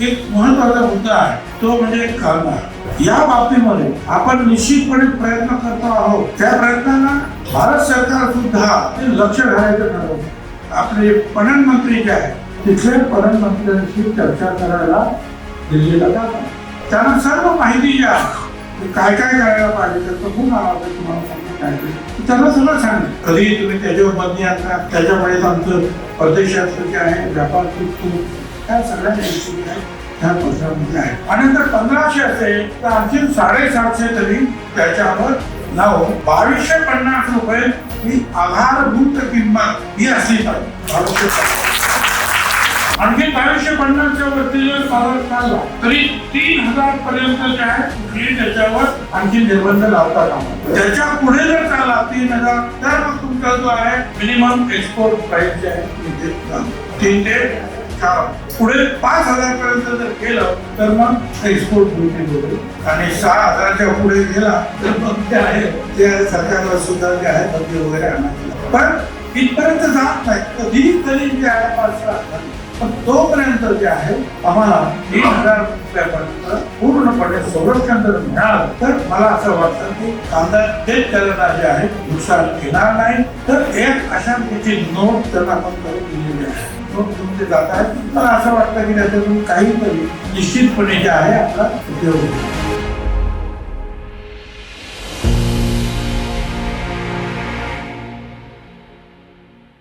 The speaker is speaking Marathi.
एक महत्त्वाचा मुद्दा आहे तो म्हणजे कांदा या बाबतीमध्ये आपण निश्चितपणे प्रयत्न करतो आहोत. त्या प्रयत्नांना भारत सरकार सुद्धा ते लक्ष घालायचं ठरवलं. आपले पणन मंत्री जे आहेत तिथले पणन मंत्र्यांशी चर्चा करायला दिल्लीला जातात. त्यांना सर्व माहिती जी आहे काय काय करायला पाहिजे त्याचं खूप आवाज तुम्हाला सांगतो काय त्यांना सगळं सांग. कधी तुम्ही त्याच्यावर बदली आणता त्याच्यामुळे आमचं परदेशातलं जे आहे व्यापार खूप त्या सगळ्या गोष्टी ह्या पत्रामध्ये म्हणजे आहेत आणि जर पंधराशे असेल तर आणखी साडेसातशे तरी त्याच्यावर लावून बावीसशे पन्नास रुपये ही आधारभूत किंमत ही असली पाहिजे. बावीसशे पन्नास. आणखी बावीसशे पन्नासच्या वरती जर पगार काढला तरी तीन हजार पर्यंत जे आहे कुठेही त्याच्यावर आणखी निर्बंध लावता कामा त्याच्या पुढे जर चालला तीन हजार तर मग तुमचा जो आहे मिनिमम एक्सपोर्ट प्राइस जे आहे तीन ते पुढे पाच हजार पर्यंत जर गेलं तर मग एक्सपोर्ट ड्युटी होईल. आणि सहा हजारच्या पुढे गेला तर मग ते आहे ते सरकारला सुद्धा जे आहे बंदी वगैरे आणायला पण इथपर्यंत जात नाही. कधी तरी जे आहे पाच हजार पण तोपर्यंत जे आहे आम्हाला तीन हजार रुपयापर्यंत पूर्णपणे संरक्षण जर मिळालं तर मला असं वाटतं की कांदा शेतकऱ्यांना जे आहे नुकसान घेणार नाही. तर एक अशा त्याची नोट त्यांना आपण करून दिलेली आहे. नोट जात आहेत मला असं वाटतं की त्याच्यातून काहीतरी निश्चितपणे जे आहे आपला उपयोग होईल.